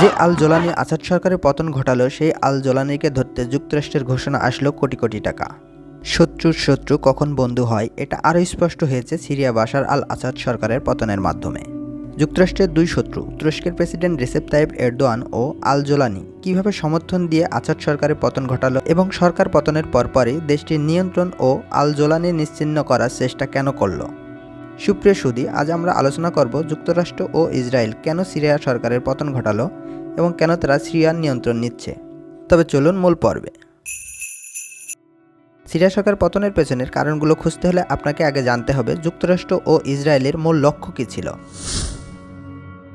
যে আল জোলানি আসাদ সরকারের পতন ঘটালো, সেই আল জোলানিকে ধরতে যুক্তরাষ্ট্রের ঘোষণা আসলো কোটি কোটি টাকা। শত্রুর শত্রু কখন বন্ধু হয়, এটা আরও স্পষ্ট হয়েছে সিরিয়া বাশার আল আসাদ সরকারের পতনের মাধ্যমে। যুক্তরাষ্ট্রের দুই শত্রু, তুরস্কের প্রেসিডেন্ট রেসেপ তাইব এরদোয়ান ও আল জোলানি, কীভাবে সমর্থন দিয়ে আসাদ সরকারের পতন ঘটালো এবং সরকার পতনের পরপরই দেশটির নিয়ন্ত্রণ ও আল জোলানি নিশ্চিহ্ন করার চেষ্টা কেন করল? সুপ্রিয় সুদী, আজ আমরা আলোচনা করব যুক্তরাষ্ট্র ও ইসরায়েল কেন সিরিয়া সরকারের পতন ঘটালো এবং কেন তারা সিরিয়ার নিয়ন্ত্রণ নিচ্ছে। তবে চলুন মূল পর্বে। সিরিয়া সরকার পতনের পেছনের কারণগুলো খুঁজতে হলে আপনাকে আগে জানতে হবে যুক্তরাষ্ট্র ও ইসরায়েলের মূল লক্ষ্য কী ছিল।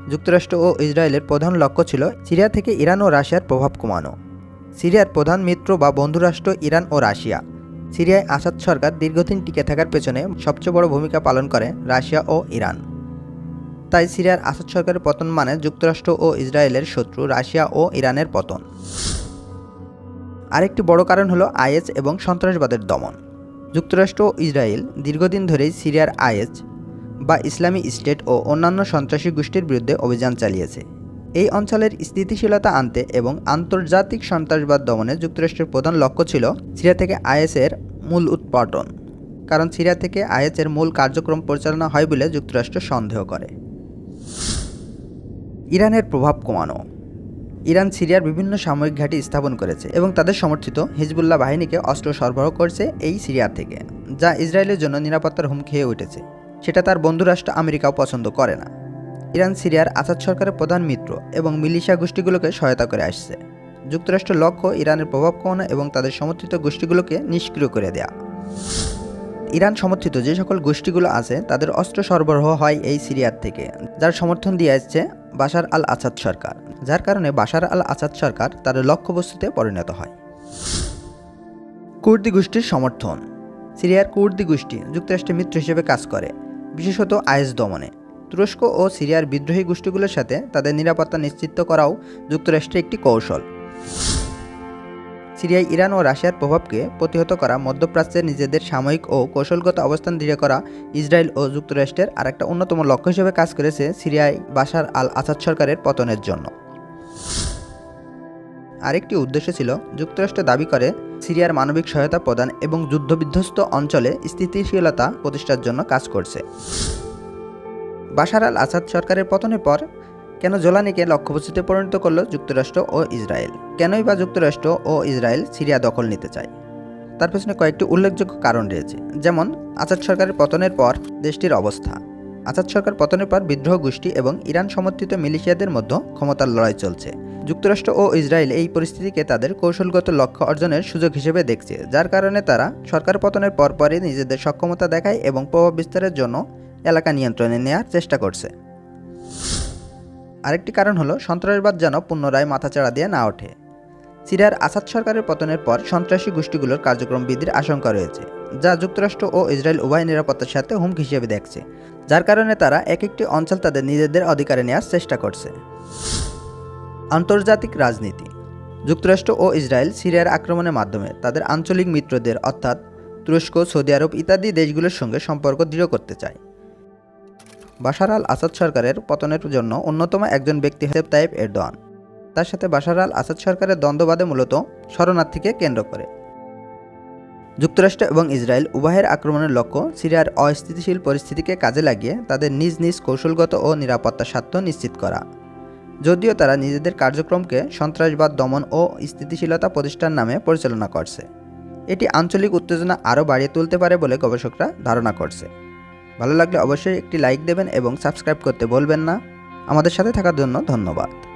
যুক্তরাষ্ট্র ও ইসরায়েলের প্রধান লক্ষ্য ছিল সিরিয়া থেকে ইরান ও রাশিয়ার প্রভাব কমানো। সিরিয়ার প্রধান মিত্র বা বন্ধুরাষ্ট্র ইরান ও রাশিয়া। সিরিয়ায় আসাদ সরকার দীর্ঘদিন টিকে থাকার পেছনে সবচেয়ে বড় ভূমিকা পালন করে রাশিয়া ও ইরান। তাই সিরিয়ার আসাদ সরকারের পতন মানে যুক্তরাষ্ট্র ও ইসরায়েলের শত্রু রাশিয়া ও ইরানের পতন। আরেকটি বড় কারণ হলো আইএস এবং সন্ত্রাসবাদের দমন। যুক্তরাষ্ট্র ও ইসরায়েল দীর্ঘদিন ধরেই সিরিয়ার আইএস বা ইসলামী স্টেট ও অন্যান্য সন্ত্রাসী গোষ্ঠীর বিরুদ্ধে অভিযান চালিয়েছে। এই অঞ্চলের স্থিতিশীলতা আনতে এবং আন্তর্জাতিক সন্ত্রাসবাদ দমনে যুক্তরাষ্ট্রের প্রধান লক্ষ্য ছিল সিরিয়া থেকে আইএসের মূল উৎপাদন। কারণ সিরিয়া থেকে আইএসের মূল কার্যক্রম পরিচালনা হয় বলে যুক্তরাষ্ট্র সন্দেহ করে। ইরানের প্রভাব কমানো। ইরান সিরিয়ার বিভিন্ন সামরিক ঘাঁটি স্থাপন করেছে এবং তাদের সমর্থিত হিজবুল্লাহ বাহিনীকে অস্ত্র সরবরাহ করছে এই সিরিয়া থেকে, যা ইসরায়েলের জন্য নিরাপত্তার হুমকি হয়ে উঠেছে। সেটা তার বন্ধুরাষ্ট্র আমেরিকাও পছন্দ করে না। ইরান সিরিয়ার আসাদ সরকারের প্রধান মিত্র এবং মিলিশিয়া গোষ্ঠীগুলোকে সহায়তা করে আসছে। যুক্তরাষ্ট্রের লক্ষ্য ইরানের প্রভাব কমানো এবং তাদের সমর্থিত গোষ্ঠীগুলোকে নিষ্ক্রিয় করে দেয়া। ইরান সমর্থিত যে সকল গোষ্ঠীগুলো আছে, তাদের অস্ত্র সরবরাহ হয় এই সিরিয়ার থেকে, যার সমর্থন দিয়ে আসছে বাশার আল আসাদ সরকার, যার কারণে বাশার আল আসাদ সরকার তার লক্ষ্যবস্তুতে পরিণত হয়। কুর্দি গোষ্ঠীর সমর্থন। সিরিয়ার কুর্দি গোষ্ঠী যুক্তরাষ্ট্রের মিত্র হিসেবে কাজ করে, বিশেষত আইএস দমনে। তুরস্ক ও সিরিয়ার বিদ্রোহী গোষ্ঠীগুলোর সাথে তাদের নিরাপত্তা নিশ্চিত করাও যুক্তরাষ্ট্রের একটি কৌশল। সিরিয়ায় ইরান ও রাশিয়ার প্রভাবকে প্রতিহত করা মধ্যপ্রাচ্যের নিজেদের সাময়িক ও কৌশলগত অবস্থান দৃঢ় করা ইসরায়েল ও যুক্তরাষ্ট্রের আরেকটা অন্যতম লক্ষ্য হিসেবে কাজ করেছে সিরিয়ায় বাশার আল আসাদ সরকারের পতনের জন্য। আরেকটি উদ্দেশ্য ছিল যুক্তরাষ্ট্র দাবি করে সিরিয়ার মানবিক সহায়তা প্রদান এবং যুদ্ধবিধ্বস্ত অঞ্চলে স্থিতিশীলতা প্রতিষ্ঠার জন্য কাজ করছে। বাশার আল আসাদ সরকারের পতনের পর কেন জোলানিকে লক্ষ্যবস্তুতে পরিণত করল যুক্তরাষ্ট্র ও ইসরায়েল? কেনই বা যুক্তরাষ্ট্র ও ইসরায়েল সিরিয়া দখল নিতে চায়? তার পেছনে কয়েকটি উল্লেখযোগ্য কারণ রয়েছে। যেমন আসাদ সরকারের পতনের পর দেশটির অবস্থা। আসাদ সরকার পতনের পর বিদ্রোহ গোষ্ঠী এবং ইরান সমর্থিত মিলিশিয়াদের মধ্যে ক্ষমতার লড়াই চলছে। যুক্তরাষ্ট্র ও ইসরায়েল এই পরিস্থিতিকে তাদের কৌশলগত লক্ষ্য অর্জনের সুযোগ হিসেবে দেখছে, যার কারণে তারা সরকার পতনের পরপরই নিজেদের সক্ষমতা দেখায় এবং প্রভাব বিস্তারের জন্য এলাকা নিয়ন্ত্রণে নেওয়ার চেষ্টা করছে। আরেকটি কারণ হলো, সন্ত্রাসবাদ যেন পুনরায় মাথাচাড়া দিয়ে না ওঠে। সিরিয়ার আসাদ সরকারের পতনের পর সন্ত্রাসী গোষ্ঠীগুলোর কার্যক্রম বৃদ্ধির আশঙ্কা রয়েছে, যা যুক্তরাষ্ট্র ও ইসরায়েল উভয় নিরাপত্তার সাথে হুমকি হিসেবে দেখছে, যার কারণে তারা এক একটি অঞ্চল তাদের নিজেদের অধিকারে নেওয়ার চেষ্টা করছে। আন্তর্জাতিক রাজনীতি। যুক্তরাষ্ট্র ও ইসরায়েল সিরিয়ার আক্রমণের মাধ্যমে তাদের আঞ্চলিক মিত্রদের, অর্থাৎ তুরস্ক, সৌদি আরব ইত্যাদি দেশগুলোর সঙ্গে সম্পর্ক দৃঢ় করতে চায়। বাশার আল আসাদ সরকারের পতনের জন্য অন্যতম একজন ব্যক্তি হেসেব তাইব এরদোয়ান। তার সাথে বাশার আল আসাদ সরকারের দ্বন্দ্ববাদে মূলত শরণার্থীকে কেন্দ্র করে। যুক্তরাষ্ট্র এবং ইসরায়েল উভয়ের আক্রমণের লক্ষ্য সিরিয়ার অস্থিতিশীল পরিস্থিতিকে কাজে লাগিয়ে তাদের নিজ নিজ কৌশলগত ও নিরাপত্তা স্বার্থ নিশ্চিত করা। যদিও তারা নিজেদের কার্যক্রমকে সন্ত্রাসবাদ, দমন ও স্থিতিশীলতা প্রতিষ্ঠান নামে পরিচালনা করছে। এটি আঞ্চলিক উত্তেজনা আরও বাড়িয়ে তুলতে পারে বলে গবেষকরা ধারণা করছে। ভালো লাগলে অবশ্যই একটি লাইক দেবেন এবং সাবস্ক্রাইব করতে বলবেন না। আমাদের সাথে থাকার জন্য ধন্যবাদ।